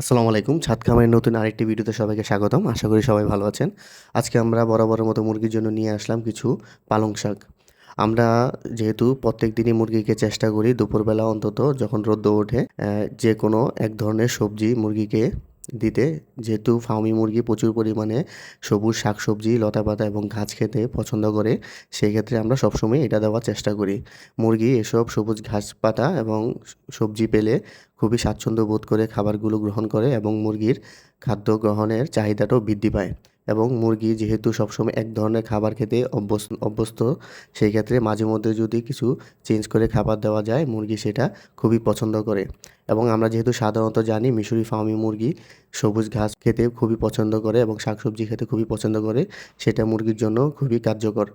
আসসালামু আলাইকুম। ছাদ খামারের নতুন আরেকটি ভিডিওতে সবাইকে স্বাগতম। আশা করি সবাই ভালো আছেন। আজকে আমরা বরাবরের মতো মুরগির জন্য নিয়ে আসলাম কিছু পালং শাক। আমরা যেহেতু প্রত্যেক দিনই মুরগিকে চেষ্টা করি, দুপুরবেলা অন্তত যখন রোদ্দ ওঠে যে কোনো এক ধরনের সবজি মুরগিকে দিতে। যেহেতু ফার্মি মুরগি প্রচুর পরিমাণে সবুজ শাকসবজি, লতাপাতা এবং ঘাস খেতে পছন্দ করে, সেই ক্ষেত্রে আমরা সবসময় এটা দেওয়ার চেষ্টা করি। মুরগি এসব সবুজ ঘাস পাতা এবং সবজি পেলে খুবই স্বাচ্ছন্দ্য বোধ করে খাবারগুলো গ্রহণ করে এবং মুরগির খাদ্য গ্রহণের চাহিদাটাও বৃদ্ধি পায়। এবং মুরগি যেহেতু সবসময় এক ধরনের খাবার খেতে অভ্যস্ত অভ্যস্ত, সেই ক্ষেত্রে মাঝে মধ্যে যদি কিছু চেঞ্জ করে খাবার দেওয়া যায়, মুরগি সেটা খুবই পছন্দ করে। এবং আমরা যেহেতু সাধারণত জানি মিশরি ফার্মি মুরগি সবুজ ঘাস খেতে খুবই পছন্দ করে এবং শাকসবজি খেতে খুবই পছন্দ করে, সেটা মুরগির জন্য খুবই কার্যকর।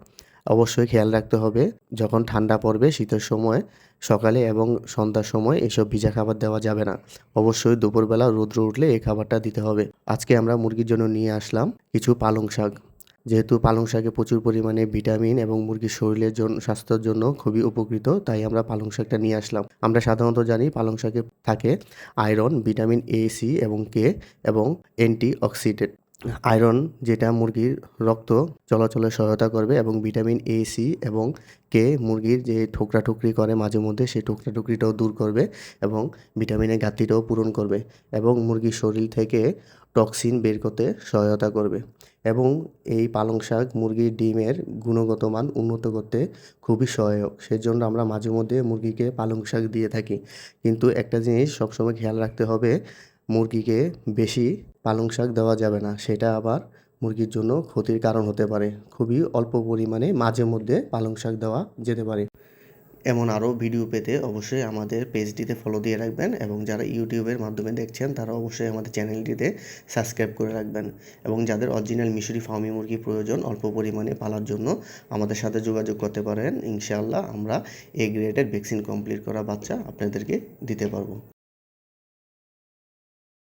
অবশ্যই খেয়াল রাখতে হবে, যখন ঠান্ডা পড়বে শীতের সময়, সকালে এবং সন্ধ্যার সময় এসব ভিজা খাবার দেওয়া যাবে না। অবশ্যই দুপুরবেলা রৌদ্র উঠলে এই খাবারটা দিতে হবে। আজকে আমরা মুরগির জন্য নিয়ে আসলাম কিছু পালং শাক। যেহেতু পালং শাকে প্রচুর পরিমাণে ভিটামিন এবং মুরগির শরীরের জন্য স্বাস্থ্যের জন্য খুবই উপকৃত, তাই আমরা পালং শাকটা নিয়ে আসলাম। আমরা সাধারণত জানি পালং শাকে থাকে আয়রন, ভিটামিন এ, সি এবং কে এবং অ্যান্টি অক্সিডেন্ট আয়রন, যেটা মুরগির রক্ত চলাচলে সহায়তা করবে এবং ভিটামিন এ সি এবং কে মুরগির যে ঠোকরা ঠুকরি করে মাঝে মধ্যে, সেই ঠোকরা ঠুকরিটাও দূর করবে এবং ভিটামিনের ঘাটতিটাও পূরণ করবে এবং মুরগির শরীর থেকে টক্সিন বের করতে সহায়তা করবে এবং এই পালং শাক মুরগির ডিমের গুণগত মান উন্নত করতে খুবই সহায়ক। সেজন্য আমরা মাঝে মধ্যে মুরগিকে পালং শাক দিয়ে থাকি। কিন্তু একটা জিনিস সবসময় খেয়াল রাখতে হবে, মুরগিকে বেশি পালং শাক দেওয়া যাবে না। সেটা আবার মুরগির জন্য ক্ষতির কারণ হতে পারে। খুবই অল্প পরিমাণে মাঝে মধ্যে পালং শাক দেওয়া যেতে পারে। এমন আরও ভিডিও পেতে অবশ্যই আমাদের পেজটিতে ফলো দিয়ে রাখবেন এবং যারা ইউটিউবের মাধ্যমে দেখছেন, তারা অবশ্যই আমাদের চ্যানেলটিতে সাবস্ক্রাইব করে রাখবেন। এবং যাদের অরিজিনাল মিশরি ফার্মি মুরগি প্রয়োজন, অল্প পরিমাণে পালার জন্য আমাদের সাথে যোগাযোগ করতে পারেন। ইনশাআল্লাহ আমরা এ গ্রেডের ভ্যাকসিন কমপ্লিট করা বাচ্চা আপনাদেরকে দিতে পারব।